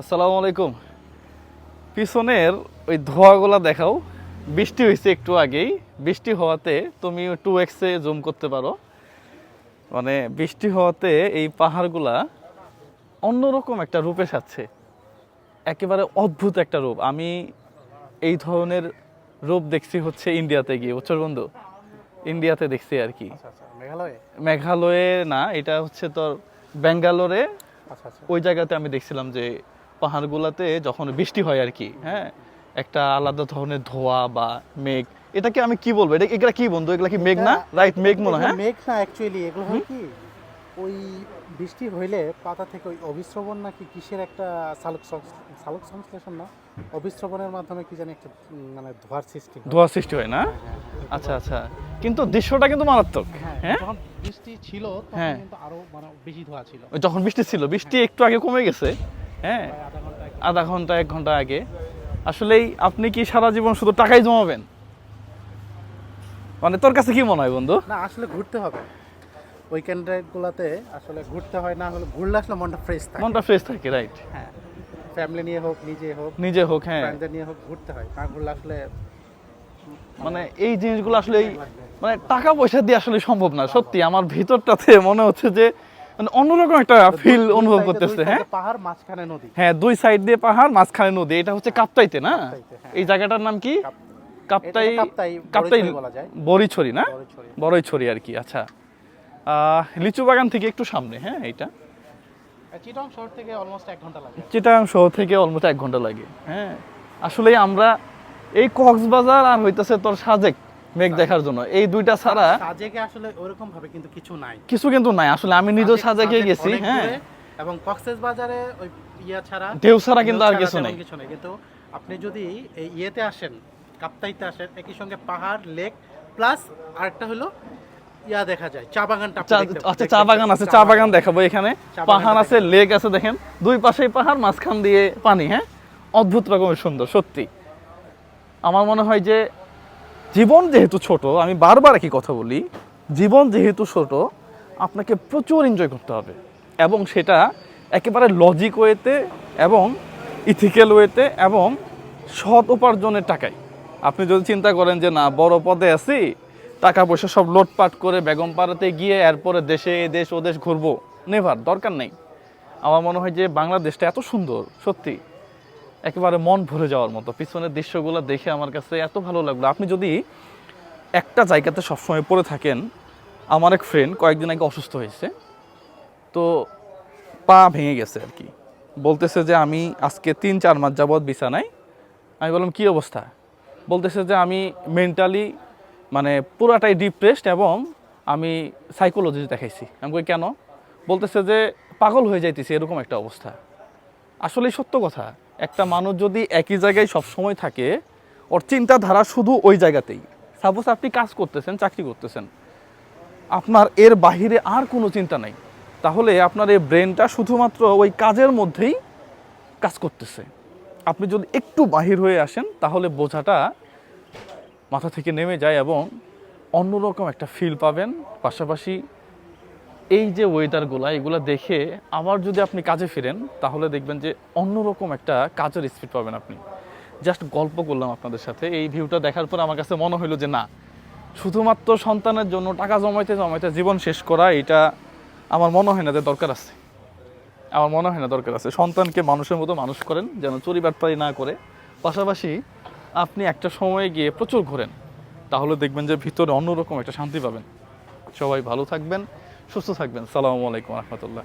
আসসালামু আলাইকুম। পিছনের ওই ধোঁয়াগুলা দেখাও। বৃষ্টি হয়েছে একটু আগেই। বৃষ্টি হওয়াতে তুমি টু এক্সে জুম করতে পারো। মানে বৃষ্টি হওয়াতে এই পাহাড়গুলা অন্যরকম একটা রূপে সাজছে। একেবারে অদ্ভুত একটা রূপ। আমি এই ধরনের রূপ দেখছি হচ্ছে ইন্ডিয়াতে গিয়ে বুঝছ বন্ধু? ইন্ডিয়াতে দেখছি আর কি। আচ্ছা আচ্ছা মেঘালয়ে? না এটা হচ্ছে তোর ব্যাঙ্গালোরে আচ্ছা। ওই জায়গাতে আমি দেখছিলাম যে পাহাড়গুলোতে যখন বৃষ্টি হয় আর কি হ্যাঁ একটা আলাদা ধরনের ধোয়া বা মেঘ এটাকে আমি কি বলব? এটা এগুলা কি বন্ধু? এগুলা কি মেঘ না? রাইট মেঘ মনে হয় হ্যাঁ? মেঘ না অ্যাকচুয়ালি এগুলো হয় কি ওই বৃষ্টি হইলে পাতা থেকে ওই অবিশ্রবণ নাকি কিসের একটা সালোক সালোক সংশ্লেষণ না? অবিশ্রবণের মাধ্যমে কি জানি একটা মানে ধোয়ার সৃষ্টি হয়। ধোয়া সৃষ্টি হয় না? আচ্ছা আচ্ছা। কিন্তু দৃশ্যটা কিন্তু মারাত্মক হ্যাঁ হ্যাঁ? যখন বৃষ্টি ছিল তখন হ্যাঁ। কিন্তু আরও মানে বেশি ধোয়া ছিল। যখন বৃষ্টি ছিল বৃষ্টি একটু আগে কমে গেছে হ্যাঁ আধা ঘণ্টা এক- ঘণ্টা আগে। আসলেই আপনি কি সারা জীবন শুধু টাকাই জমাবেন? মানে তোর কাছে কি মনে হয় বন্ধু? না আসলে ঘুরতে হবে। উইকেন্ডে গুলাতে আসলে ঘুরতে হয় না হলে ঘুরলে আসলে মনটা ফ্রেশ থাকে। মনটা ফ্রেশ থাকে রাইট হ্যাঁ ফ্যামিলি নিয়ে হোক নিজে হোক নিজে হোক হ্যাঁ। ফ্রেন্ডদের নিয়ে হোক ঘুরতে হয়। না ঘুরলে আসলে মানে এই জিনিসগুলো আসলে মানে টাকা পয়সা দিয়ে আসলে সম্ভব না সত্যি। আমার ভিতরটাতে মনে হচ্ছে যে মানে অন্যরকম একটা ফিল অনুভব করতেছে হ্যাঁ? পাহাড় মাঝখানে নদী। হ্যাঁ দুই সাইড দিয়ে পাহাড় মাঝখানে নদী। এটা হচ্ছে কাপ্তাইতে না? হ্যাঁ। এই জায়গাটার নাম কি? কাপ- কাপ্তাই কাপ্তাই। বড়িছড়ি না? বড়ইছড়ি। আর কি আচ্ছা। লিচু বাগান থেকে একটু সামনে হ্যাঁ এটা চিটং শহর থেকে অলমোস্ট এক ঘণ্টা লাগে। চিটাগাং শহর থেকে অলমোস্ট এক ঘণ্টা লাগে হ্যাঁ। আসলে আমরা এই কক্সবাজার আর হইতেছে তোর সাজেক। মেঘ দেখার জন্য। এই দুইটা ছাড়া সাজেকে আসলে ওরকম ভাবে কিন্তু কিছু নাই। কিছু কিন্তু নাই। আসলে আমি নিজেও সাজেক- গেছি হ্যাঁ। এবং কক্সেস বাজারে ওই ইয়া ছাড়া ঢেউ ছাড়া কিন্তু আর কিছু নাই। কিছু নেই। কিন্তু আপনি যদি এই ইয়েতে আসেন কাপ্তাইতে আসেন একই সঙ্গে পাহাড় লেক প্লাস আরেকটা হলো ইয়া দেখা যায় চা বাগানটা আচ্ছা চা বাগান আছে চা বাগান। দেখাবো এখানে। পাহাড় আছে লেক আছে দেখেন। দুই পাশেই পাহাড় মাঝখান দিয়ে পানি হ্যাঁ? অদ্ভুত রকমের সুন্দর সত্যি। আমার মনে হয় যে জীবন যেহেতু ছোট, আমি বারবার একই কথা বলি, জীবন যেহেতু ছোট, আপনাকে প্রচুর এনজয় করতে হবে। এবং সেটা একেবারে লজিক ওয়েতে এবং ইথিক্যাল ওয়েতে এবং সৎ উপার্জনের টাকায়। আপনি যদি চিন্তা করেন যে, না, বড় পদে আছি, টাকা পয়সা সব লোটপাট করে বেগম পাড়াতে গিয়ে এরপরে দেশে, দেশ ও দেশ ঘুরবো। নেভার দরকার নেই। আমার মনে হয় যে, বাংলাদেশটা এত সুন্দর, সত্যি। একেবারে মন ভরে যাওয়ার মতো। পিছনের দৃশ্যগুলো দেখে আমার কাছে এত ভালো লাগল। আপনি যদি একটা জায়গাতে সবসময় পড়ে থাকেন, আমার এক ফ্রেন্ড কয়েকদিন আগে অসুস্থ হয়েছে, তো পা ভেঙে গেছে আর কি। বলতেছে যে, আমি আজকে তিন, চার মাস যাবৎ বিছানায়। আমি বললাম, কি অবস্থা? বলতেছে যে, আমি মেন্টালি মানে পুরাটাই ডিপ্রেসড এবং আমি সাইকোলজি দেখাইছি। আমি কই, কেন? বলতেছে যে, পাগল হয়ে যাইতেছি, এরকম একটা অবস্থা। আসলে সত্য কথা। একটা মানুষ যদি একই জায়গায় সব সময় থাকে, ওর চিন্তাধারা শুধু ওই জায়গাতেই। সাপোজ আপনি কাজ করতেছেন, চাকরি করতেছেন, আপনার এর বাহিরে আর কোনো চিন্তা নাই। তাহলে আপনার এই ব্রেনটা শুধুমাত্র ওই কাজের মধ্যেই কাজ করতেছে। আপনি যদি একটু বাহির হয়ে আসেন, তাহলে বোঝাটা মাথা থেকে নেমে যায় এবং অন্যরকম একটা ফিল পাবেন। পাশাপাশি এই যে ওয়েদারগুলো এগুলো দেখে আবার যদি আপনি কাজে ফিরেন, তাহলে দেখবেন যে অন্যরকম একটা কাজের স্পিড পাবেন আপনি। জাস্ট গল্প করলাম আপনাদের সাথে, এই ভিউটা দেখার পর আমার কাছে মনে হলো যে না, শুধুমাত্র সন্তানের জন্য টাকা জমাইতে জমাইতে জীবন শেষ করা, এটা আমার মনে হয় না যে দরকার আছে। আমার মনে হয় না দরকার আছে। সন্তানকে মানুষের মতো মানুষ করেন, যেন চুরি বাটপারি না করে। পাশাপাশি আপনি একটা সময়ে গিয়ে প্রচুর ঘোরেন, তাহলে দেখবেন যে ভিতরে অন্যরকম একটা শান্তি পাবেন। সবাই ভালো থাকবেন। সুস্থ থাকবেন। সালামু আলাইকুম রহমতুল্লাহ।